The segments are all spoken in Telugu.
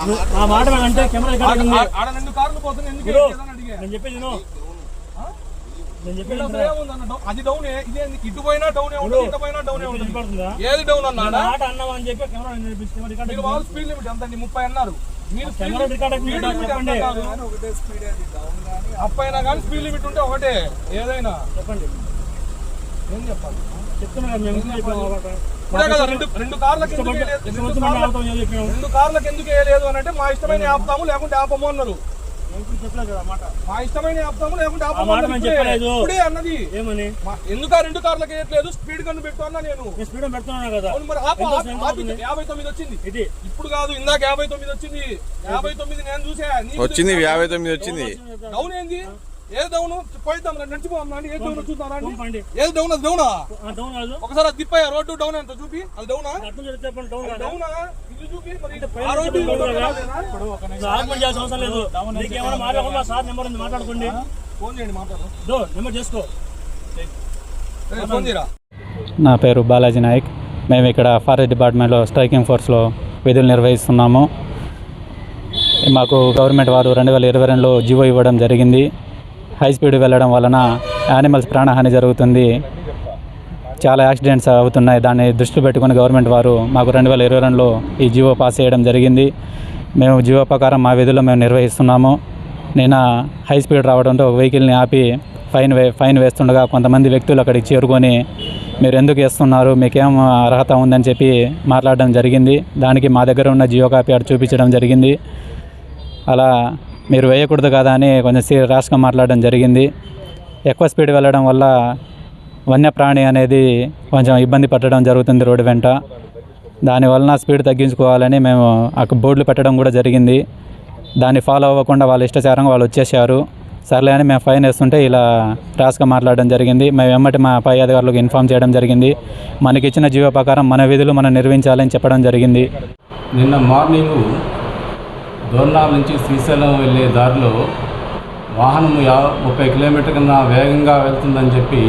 ఆ మాట అంటే కెమెరా ఆడ రెండు కార్లు పోతున్నాయి. ఎందుకు అడిగా. నేను చెప్పేది విను. నేను చెప్పేది విను. అది డౌన్ ఇదే ఇటు పోయినా డౌన్ ఉంటుంది ఇటు పోయినా డౌన్ ఉంటుంది. వినపడుతుందా? ఏది డౌన్ అన్నాడా? మాట అన్నావా అని చెప్పి కెమెరా నేను చూపిస్తే కెమెరా రికార్డ్ మీరు ఉంది. వాళ్ళు స్పీడ్ లిమిట్ ఎంత అండి? ముప్పై అన్నారు. మీరు స్పీడ్ కెమెరా రికార్డ్ ఉంది. స్పీడ్ లిమిట్ ఎంత చెప్పండి. అన్నారు అప్ అయినా కానీ స్పీడ్ లిమిట్ ఉంటే ఒకటే. ఏదైనా. చెప్పండి. ఏం చెప్పాలి? చెప్తున్నా మేము రెండు కార్లకు ఎందుకు ఇష్టపడి- వేయలేదు? రెండు కార్లకు- ఎందుకు వేయలేదు అని అంటే మా ఇష్టమైన ఆపుతాము లేకుంటే ఆపము అన్నారు. మా ఇష్టమైన ఆపుతాము లేకుంటే ఇప్పుడే. అన్నది. ఏమని? ఎందుకు ఆ రెండు కార్లకు వేయట్లేదు స్పీడ్ కన్ను పెట్టు అన్నా నేను. స్పీడ్ పెడుతున్నాను కదా. మరి? యాభై తొమ్మిది వచ్చింది. ఇది. ఇప్పుడు కాదు ఇందాక యాభై తొమ్మిది వచ్చింది. యాభై తొమ్మిది నేను చూసా. నీకు వచ్చింది? యాభై తొమ్మిది వచ్చింది? డౌన్ ఏంది? ఏ డౌన్? పోయిద్దాం రండి, నడిచిపోదాం ఏ డౌన్ చూద్దాం రండి. పండి. ఏది డౌన్? అది డౌనా? ఆ డౌన్ కాదు ఒకసారి అది రోడ్డు డౌన్ ఎంత చూపి. అది డౌనా? అర్థం చేసి చెప్పండి డౌన్ కాదు డౌనా? ఇది చూపి మరి పైన ఆ రోడ్డు ఈ డౌన్ రోడ్డు కాదా? కాదేనా? నువ్వు ఆర్గ్యుమెంట్ చేయాల్సిన అవసరం లేదు. నీకేమైనా మాట్లాడకుండా సార్ నెంబర్ ఉంది మాట్లాడుకోండి. ఫోన్ చేయండి మాట్లాడు దో నెంబర్ చేసుకో. ఏ, ఫోన్ చేయరా? నా పేరు బాలాజీ నాయక్. మేము ఇక్కడ ఫారెస్ట్ డిపార్ట్మెంట్లో స్ట్రైకింగ్ ఫోర్స్లో విధులు నిర్వహిస్తున్నాము. మాకు గవర్నమెంట్ వారు రెండు వేల ఇరవై రెండులో జీవో ఇవ్వడం జరిగింది. హై స్పీడ్ వెళ్ళడం వలన యానిమల్స్ ప్రాణహాని జరుగుతుంది. చాలా యాక్సిడెంట్స్ అవుతున్నాయి. దాన్ని దృష్టిలో పెట్టుకుని గవర్నమెంట్ వారు మాకు రెండు వేల ఇరవై రెండులో ఈ జీవో పాస్ చేయడం జరిగింది. మేము జీవో ప్రకారం మా విధుల్లో మేము నిర్వహిస్తున్నాము. నిన్న హై స్పీడ్ రావడంతో ఒక వెహికల్ని ఆపి ఫైన్ వే ఫైన్ వేస్తుండగా కొంతమంది వ్యక్తులు అక్కడికి చేరుకొని మీరు ఎందుకు వేస్తున్నారు? మీకేం అర్హత ఉందని చెప్పి మాట్లాడడం జరిగింది. దానికి మా దగ్గర ఉన్న జియో కాపీ అటు చూపించడం జరిగింది. అలా మీరు వేయకూడదు కదా అని కొంచెం సీ మాట్లాడడం జరిగింది. ఎక్కువ స్పీడ్ వెళ్ళడం వల్ల వన్యప్రాణి అనేది కొంచెం ఇబ్బంది పట్టడం జరుగుతుంది రోడ్డు వెంట. దానివలన స్పీడ్ తగ్గించుకోవాలని మేము అక్కడ బోర్డులు పెట్టడం కూడా జరిగింది. దాన్ని ఫాలో అవ్వకుండా వాళ్ళ ఇష్టచారంగా వాళ్ళు వచ్చేసారు సర్లే అని మేము ఫైన్ వేస్తుంటే ఇలా ర్యాష్గా మాట్లాడడం జరిగింది. మేము వెంబటి మా పై అధికారులకు ఇన్ఫామ్ చేయడం జరిగింది. మనకిచ్చిన జీవో ప్రకారం మన విధులు మనం నిర్వహించాలని చెప్పడం జరిగింది. నిన్న మార్నింగ్ దోర్నాల్ నుంచి శ్రీశైలం వెళ్ళే దారిలో వాహనం యా ముప్పై కిలోమీటర్ కన్నా వేగంగా వెళ్తుందని చెప్పి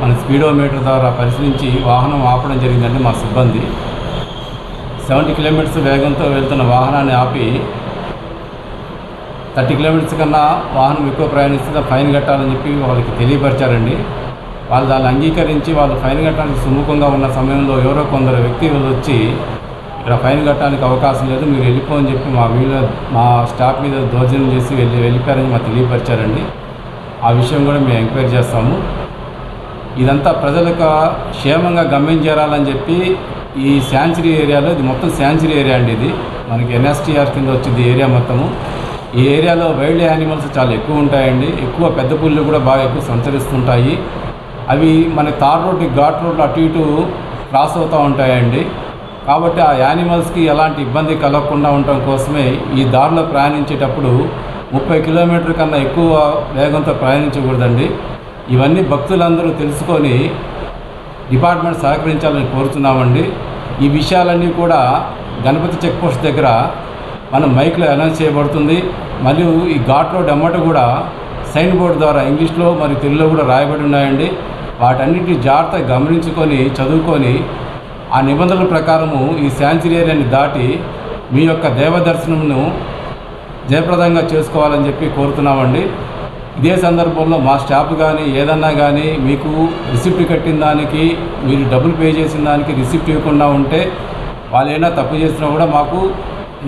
మన స్పీడోమీటర్ ద్వారా పరిశీలించి వాహనం ఆపడం జరిగిందండి మా సిబ్బంది. సెవెంటీ కిలోమీటర్స్ వేగంతో వెళ్తున్న వాహనాన్ని ఆపి థర్టీ కిలోమీటర్స్ కన్నా వాహనం ఎక్కువ ప్రయాణిస్తే ఫైన్ కట్టాలని చెప్పి వాళ్ళకి తెలియపరిచారండి. వాళ్ళు దాన్ని అంగీకరించి వాళ్ళు ఫైన్ కట్టడానికి సుముఖంగా ఉన్న సమయంలో ఎవరో కొందరు వ్యక్తులు వచ్చి ఇక్కడ ఫైన్ కట్టడానికి అవకాశం లేదు మీరు వెళ్ళిపోని చెప్పి మా మీద మా స్టాఫ్ మీద దౌర్జన్యం చేసి వెళ్ళి వెళ్ళిపోయారని మాకు తెలియపరిచారండి. ఆ విషయం కూడా మేము ఎంక్వైరీ చేస్తాము. ఇదంతా ప్రజలకు క్షేమంగా గమ్యం చేరాలని చెప్పి ఈ శాంచురీ ఏరియాలో ఇది మొత్తం శాంచురీ ఏరియా అండి ఇది. మనకి ఎన్ఎస్టీఆర్ కింద వచ్చింది ఏరియా మొత్తము. ఈ ఏరియాలో వైల్డ్ యానిమల్స్ చాలా ఎక్కువ ఉంటాయండి. ఎక్కువ పెద్ద పుల్లు కూడా బాగా ఎక్కువ సంచరిస్తుంటాయి. అవి మన తార్ రోడ్డు ఘాట్ రోడ్లు అటు ఇటు క్రాస్ అవుతూ ఉంటాయండి. కాబట్టి ఆ యానిమల్స్కి ఎలాంటి ఇబ్బంది కలగకుండా ఉండటం కోసమే ఈ దారిలో ప్రయాణించేటప్పుడు ముప్పై కిలోమీటర్ కన్నా ఎక్కువ వేగంతో ప్రయాణించకూడదండి. ఇవన్నీ భక్తులందరూ తెలుసుకొని డిపార్ట్మెంట్ సహకరించాలని కోరుతున్నామండి. ఈ విషయాలన్నీ కూడా గణపతి చెక్పోస్ట్ దగ్గర మన మైక్లో అనౌన్స్ చేయబడుతుంది. మరియు ఈ ఘాట్ రోడ్ అమ్మట కూడా సైన్ బోర్డు ద్వారా ఇంగ్లీష్లో మరియు తెలుగులో కూడా రాయబడి ఉన్నాయండి. వాటన్నిటిని జాగ్రత్తగా గమనించుకొని చదువుకొని ఆ నిబంధనల ప్రకారము ఈ శాంచురీ ఏరియాని దాటి మీ యొక్క దేవ దర్శనంను జయప్రదంగా చేసుకోవాలని చెప్పి కోరుతున్నామండి. ఇదే సందర్భంలో మా స్టాఫ్ కానీ ఏదన్నా కానీ మీకు రిసిప్ట్ కట్టిన దానికి మీరు డబ్బులు పే చేసిన దానికి రిసిప్ట్ ఇవ్వకుండా ఉంటే వాళ్ళు ఏమైనా తప్పు చేసినా కూడా మాకు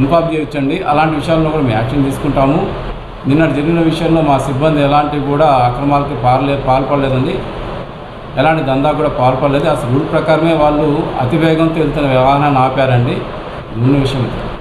ఇన్ఫార్మ్ చేయొచ్చండి. అలాంటి విషయాల్లో కూడా మేము యాక్షన్ తీసుకుంటాము. నిన్న జరిగిన విషయంలో మా సిబ్బంది ఎలాంటి కూడా అక్రమాలకి పాల్లే పాల్పడలేదండి. ఎలాంటి దందా కూడా పాల్పడలేదు అసలు రూల్ ప్రకారమే వాళ్ళు అతివేగంతో వెళ్తున్న వ్యవహారాన్ని ఆపారండి ఇది ఉన్న విషయం ఇది.